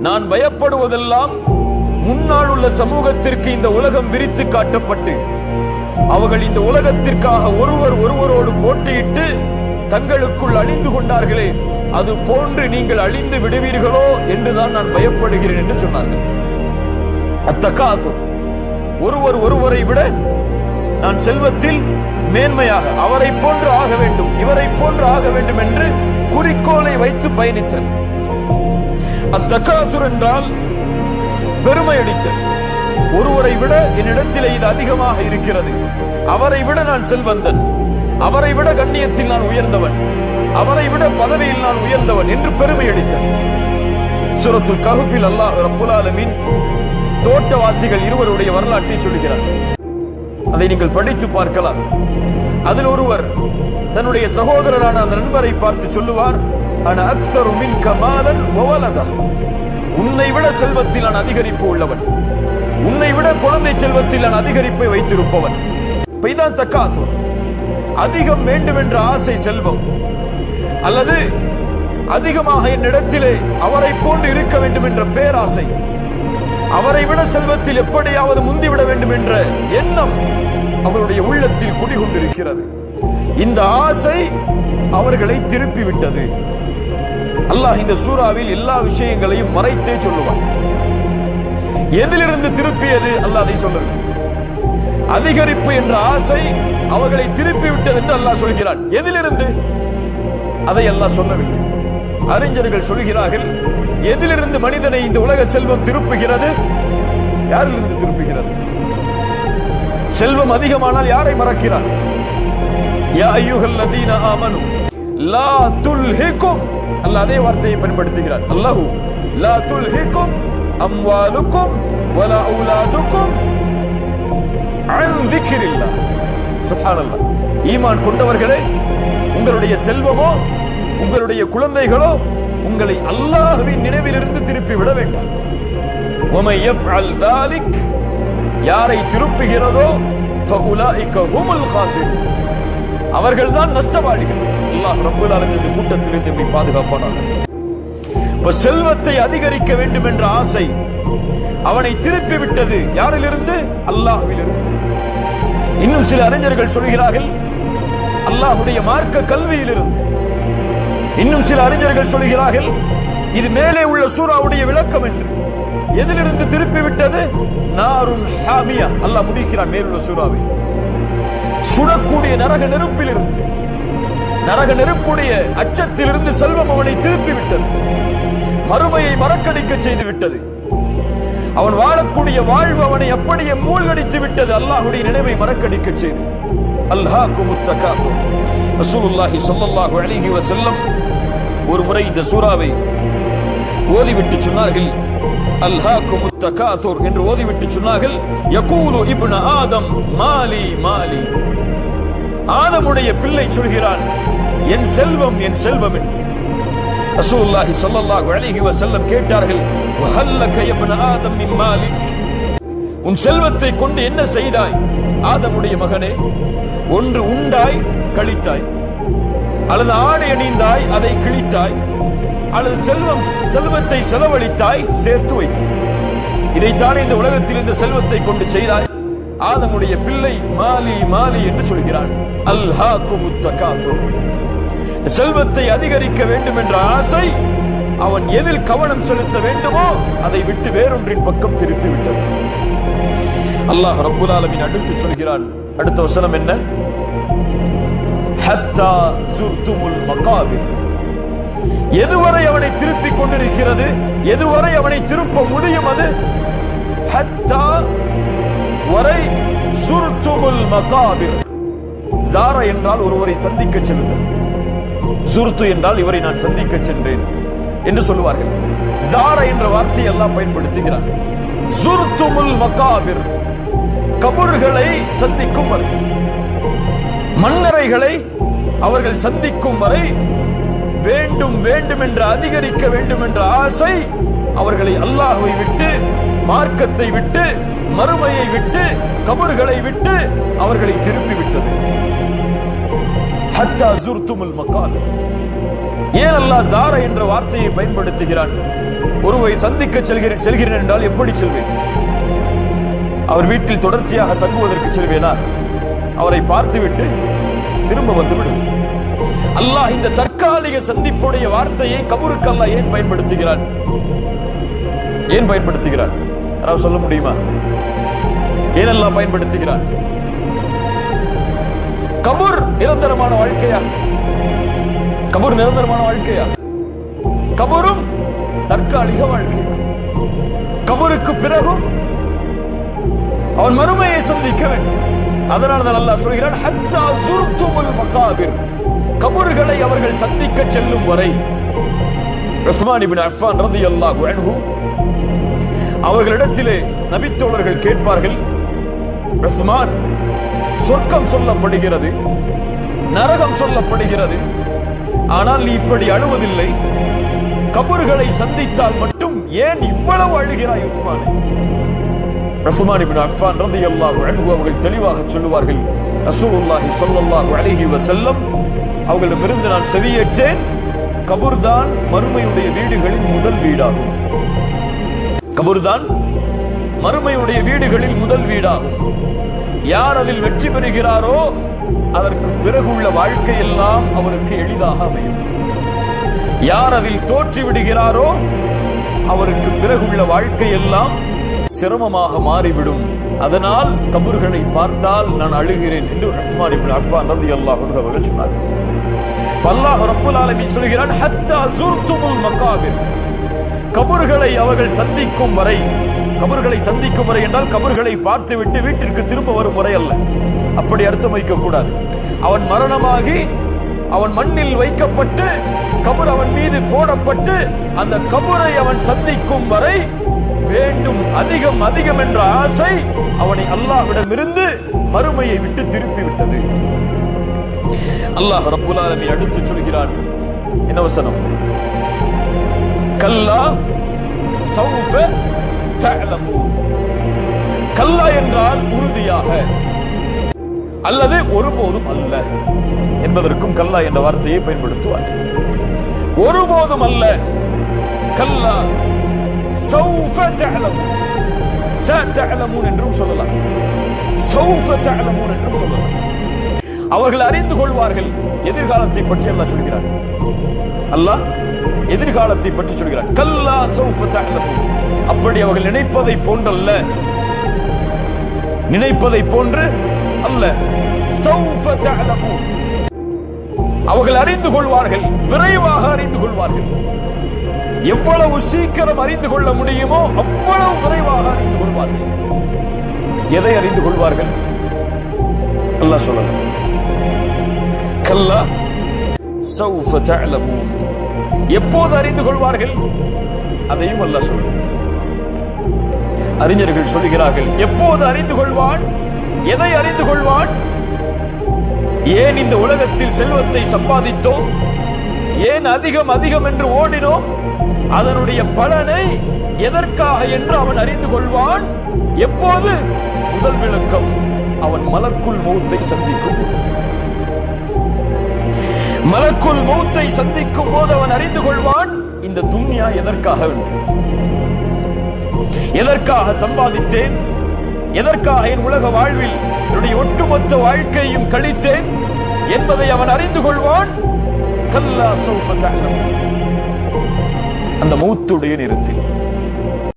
நான் பயப்படுவதெல்லாம் முன்னால் உள்ள சமூகத்திற்கு இந்த உலகம் விரித்து காட்டப்பட்டு அவர்கள் இந்த உலகத்திற்காக ஒருவர் ஒருவரோடு போட்டியிட்டு தங்களுக்குள் அழிந்து கொண்டார்களே அது போன்று நீங்கள் அழிந்து விடுவீர்களோ என்றுதான் நான் பயப்படுகிறேன் என்று சொன்னார்கள். அத்தகாசம் ஒருவர் ஒருவரை விட நான் செல்வத்தில் மேன்மையாக அவரை போன்று ஆக வேண்டும் இவரை போன்று ஆக வேண்டும் என்று குறிக்கோளை வைத்து பயணித்தல் அத்தக்காசுர் என்றால் பெருமை அடித்தல் ஒருவரை விட என்னிடத்தில் இது அதிகமாக இருக்கிறது. அவரை விட நான் செல்வந்தன். அவரை விட கண்ணியத்தில் நான் உயர்ந்தவன். அவரை விட பதவியில் நான் உயர்ந்தவன் என்று பெருமை அடித்தல் சுரத்துல் கஹுஃபில் அல்லாஹ் ரப்புல் ஆலமின் தோட்டவாசிகள் இருவருடைய வரலாற்றை சொல்கிறார். அதை நீங்கள் படித்து பார்க்கலாம். அதில் ஒருவர் தன்னுடைய சகோதரரான அந்த நண்பரை பார்த்து சொல்லுவார் மின் உன்னை விட செல்வத்தில் நான் அதிகரிப்பு உள்ளவன். உன்னை விட குழந்தை செல்வத்தில் நான் அதிகரிப்பை வைத்திருப்பவன். பெய்தான் இதான் அதிகம் வேண்டும் என்ற ஆசை செல்வம். அல்லது அதிகமாக என்னிடத்திலே அவரை போன்று இருக்க வேண்டும் என்ற பேராசை. அவரை விட செல்வத்தில் எப்படியாவது முந்திவிட வேண்டும் என்ற எண்ணம் அவருடைய உள்ளத்தில் குடிகொண்டிருக்கிறது. இந்த ஆசை அவர்களை திருப்பி விட்டது அல்லாஹ் இந்த சூறாவில் எல்லா விஷயங்களையும் மறைத்தே சொல்லுவான். எதிலிருந்து திருப்பியது அல்லாஹ் அதை சொல்லவில்லை அதிகரிப்பு என்ற ஆசை அவர்களை திருப்பி விட்டது என்று அல்லாஹ் சொல்கிறான். எதிலிருந்து? அதை அல்லாஹ் சொல்லவில்லை. அறிஞர்கள் சொல்கிறார்கள் எதிலிருந்து மனிதனை இந்த உலக செல்வம் திருப்புகிறது? யாரிலிருந்து திருப்புகிறது? செல்வம் அதிகமானால் யாரை மறக்கிறார்? யா ஐயுகல் லதீன ஆமனு லா துல்ஹிக்கும். அதே வார்த்தையை பயன்படுத்துகிறார். அல்லாஹு லா துல்ஹிக்கும் அம்வாலுக்கும் வலா அவுலாதுக்கும் அன் திக்ரில்லாஹ். சுப்ஹானல்லாஹ் ஈமான் கொண்டவர்களே உங்களுடைய செல்வமோ உங்களுடைய குழந்தைகளோ உங்களை அல்லாஹுவின் நினைவிலிருந்து திருப்பி விட வேண்டாம். யாரை திருப்புகிறதோ அவர்கள் தான் நஷ்டவாளிகள். அல்லாஹ் ரப்புல் இந்த கூட்டத்தில் போய் பாதுகாப்பானார்கள் இப்ப செல்வத்தை அதிகரிக்க வேண்டும் என்ற ஆசை அவனை திருப்பி விட்டது யாரிலிருந்து? அல்லாஹுவிலிருந்து. இன்னும் சில அறிஞர்கள் சொல்கிறார்கள் அல்லாஹுடைய மார்க்க கல்வியிலிருந்து. இன்னும் சில அறிஞர்கள் சொல்கிறார்கள் இது மேலே உள்ள சூறாவுடைய விளக்கம் என்று. எதிலிருந்து திருப்பி விட்டது? நாருன் ஹாமியா. அல்லாஹ் முடிக்கிறான் மேலுள்ள சூறாவை. சுடக்கூடிய நரக நெருப்பிலிருந்து நரக நெருப்புடைய அச்சத்திலிருந்து செல்வம் அவனை திருப்பி விட்டது. மறுமையை மறக்கடிக்க செய்து விட்டது. அவன் வாழக்கூடிய வாழ்வு அவனை அப்படியே மூழ்கடித்து விட்டது. அல்லாஹுடைய நினைவை மறக்கடிக்க செய்து. அல்லாஹ் குமுத்த காசு ரசூலுல்லாஹி சல்லல்லாஹு அலைஹி வஸல்லம் ஒரு முறை இந்த சூறாவை ஓதிவிட்டு சொன்னார்கள் அல்ஹாக்கு முத்தகாசுர் என்று ஓதிவிட்டு சொன்னார்கள் யகூலு இப்னு ஆதம் மாலி மாலி. ஆதமுடைய பிள்ளை சொல்கிறான் என் செல்வம் என் செல்வம் என்று. ரசூலுல்லாஹி ஸல்லல்லாஹு அலைஹி வஸல்லம் கேட்டார்கள் வஹல்லக இப்னு ஆதம் மின் மாலிக்? உன் செல்வத்தை கொண்டு என்ன செய்தாய்? ஆதமுடைய மகனே ஒன்று உண்டாய் கழித்தாய். அல்லது ஆடை அணிந்தாய் அதை கிழித்தாய் அல்லது செல்வம் செல்வத்தை செலவழித்தாய் சேர்த்து வைத்தாய். இதைத்தானே இந்த உலகத்தில் இந்த செல்வத்தை கொண்டு செய்தாய். ஆதமுடைய பிள்ளை மாலி மாலி என்று சொல்கிறான் குமுத்த முத்தகாசுர் செல்வத்தை அதிகரிக்க வேண்டும் என்ற ஆசை அவன் எதில் கவனம் செலுத்த வேண்டுமோ அதை விட்டு வேறொன்றின் பக்கம் திருப்பி விட்டது அல்லாஹ் ரபுல் ஆலமின் அடுத்து சொல்கிறான். அடுத்த வசனம் என்ன? ஹத்தா சுர்துமுல் மகாபிர். எதுவரை அவனை திருப்பிக் கொண்டிருக்கிறது? எதுவரை அவனை திருப்ப முடியும் அது? ஹத்தா வரை சுர்துமுல் மகாபிர். ஜாரா என்றால் ஒருவரை சந்திக்க செல்லுங்கள் சுருத்து என்றால் இவரை நான் சந்திக்க சென்றேன் என்று சொல்லுவார்கள். ஜாரா என்ற வார்த்தையை எல்லாம் பயன்படுத்துகிறார். சுருத்துமுல் மகாபிர். கபூர்களை சந்திக்கும் வரை. மன்னரைகளை அவர்கள் சந்திக்கும் வரை வேண்டும் வேண்டும் என்று அதிகரிக்க வேண்டும் என்ற ஆசை அவர்களை அல்லாஹுவை விட்டு மார்க்கத்தை விட்டு மறுமையை விட்டு கபர்களை விட்டு அவர்களை திருப்பி விட்டது ஹத்தா ஜுர்துமுல் மக்கால் ஏன் அல்லாஹ் சார என்ற வார்த்தையை பயன்படுத்துகிறான்? ஒருவை சந்திக்க செல்கிறேன் செல்கிறேன் என்றால் எப்படி செல்வேன்? அவர் வீட்டில் தொடர்ச்சியாக தங்குவதற்கு செல்வேனா? அவரை பார்த்துவிட்டு திரும்ப வந்துவிடும். அல்லாஹ் இந்த தற்காலிக சந்திப்புடைய வார்த்தையை கபூருக்கு அல்லாஹ் ஏன் பயன்படுத்துகிறான் ஏன் பயன்படுத்துகிறான் யாராவது சொல்ல முடியுமா? ஏன் அல்லாஹ் பயன்படுத்துகிறான் கபூர் நிரந்தரமான வாழ்க்கையா? கபூர் நிரந்தரமான வாழ்க்கையா? கபூரும் தற்காலிக வாழ்க்கை. கபூருக்கு பிறகும் அவன் மறுமையை சந்திக்க வேண்டும். அதனால தான் அல்லாஹ் சொல்கிறான் ஹத்தா சுர்துமுல் மகாபிர். கபர்களை அவர்கள் சந்திக்க செல்லும் வரை உஸ்மான் இபின் அஃபான் ரலியல்லாஹு அன்ஹு அவர்களிடத்திலே நபித்தோழர்கள் கேட்பார்கள் உஸ்மான் சொர்க்கம் சொல்லப்படுகிறது நரகம் சொல்லப்படுகிறது ஆனால் நீ இப்படி அழுவதில்லை. கபர்களை சந்தித்தால் மட்டும் ஏன் இவ்வளவு அழுகிறாய் உஸ்மானே? உஸ்மான் இப்னு அஃபான் ரலியல்லாஹு அன்ஹு அவர்கள் தெளிவாக சொல்லுவார்கள் ரசூலுல்லாஹி ஸல்லல்லாஹு அலைஹி வஸல்லம் அவர்களிடமிருந்து நான் செவியேற்றேன். கபூர்தான் மறுமையுடைய வீடுகளின் முதல் வீடாகும். கபூர்தான் மறுமையுடைய வீடுகளில் முதல் வீடாகும். யார் அதில் வெற்றி பெறுகிறாரோ அதற்கு பிறகுள்ள வாழ்க்கை எல்லாம் அவருக்கு எளிதாக அமையும். யார் அதில் தோற்றி விடுகிறாரோ அவருக்கு பிறகுள்ள வாழ்க்கை எல்லாம் சிரமமாக மாறிவிடும். அதனால் கபர்களை பார்த்தால் நான் அழுகிறேன் என்று ரஹ்மான் இப்னு அஃபான் ரதி அல்லாஹ் அவர்கள் சொன்னார்கள். அல்லாஹ் ரப்பல் ஆலமீன் சொல்கிறான் ஹத்தா சுர்துமுல் மகாபிர். கபர்களை அவர்கள் சந்திக்கும் வரை கபர்களை சந்திக்கும் வரை என்றால் கபர்களை பார்த்துவிட்டு வீட்டிற்கு திரும்ப வரும் முறை அல்ல. அப்படி அர்த்தம் வைக்க கூடாது அவன் மரணமாகி அவன் மண்ணில் வைக்கப்பட்டு கபர் அவன் மீது போடப்பட்டு அந்த கபரை அவன் சந்திக்கும் வரை வேண்டும் அதிகம் அதிகம் என்ற ஆசை அவனை அல்லாஹ்விடமிருந்து மறுமையை விட்டு திருப்பி விட்டது அல்லாஹ் ரப்புல் அடுத்து சொல்கிறான் என்ன வசனம்? கல்லா சௌஃப தஅலமூன் கல்லா என்றால் உறுதியாக அல்லது ஒருபோதும் அல்ல என்பதற்கும் கல்லா என்ற வார்த்தையை பயன்படுத்துவார் ஒருபோதும் அல்ல. கல்லா சௌஃப தஅலமூன் சதஅலமூன் என்றும் சொல்லலாம். சௌஃப தஅலமூன் என்றும் சொல்லலாம். அவர்கள் அறிந்து கொள்வார்கள். எதிர்காலத்தை பற்றி அல்லாஹ் சொல்கிறார். அல்லாஹ் எதிர்காலத்தை பற்றி சொல்கிறார். கல்லா சௌஃப தஅலமூன் அப்படி அவர்கள் நினைப்பதை போன்றல்ல. நினைப்பதை போன்று அல்ல. சௌஃப தஅலமூன் அவர்கள் அறிந்து கொள்வார்கள் விரைவாக அறிந்து கொள்வார்கள். எவ்வளவு சீக்கிரம் அறிந்து கொள்ள முடியுமோ அவ்வளவு விரைவாக அறிந்து கொள்வார்கள். எதை அறிந்து கொள்வார்கள்? அல்லாஹ் சொல்லலாம் கல்லா சௌஃப தஅலமூன். எப்போது அறிந்து கொள்வார்கள்? அதையும் அல்லாஹ் சொல்லுங்கள் அறிஞர்கள் சொல்லுகிறார்கள் எப்போது அறிந்து கொள்வான்? எதை அறிந்து கொள்வான்? ஏன் இந்த உலகத்தில் செல்வத்தை சம்பாதித்தோம்? ஏன் அதிகம் அதிகம் என்று ஓடினோம்? அதனுடைய பலனை எதற்காக என்று அவன் அறிந்து கொள்வான்? எப்போது? முதல் விளக்கம் அவன் மலக்குள் மௌத்தை சந்திக்கும் மலக்குள் மௌத்தை சந்திக்கும் போது அவன் அறிந்து கொள்வான் இந்த துன்யா எதற்காக? எதற்காக சம்பாதித்தேன்? எதற்காக என் உலக வாழ்வில் என்னுடைய ஒட்டுமொத்த வாழ்க்கையும் கழித்தேன் என்பதை அவன் அறிந்து கொள்வான்? கல்லா சௌஃப அந்த மௌத்துடைய நிறுத்தி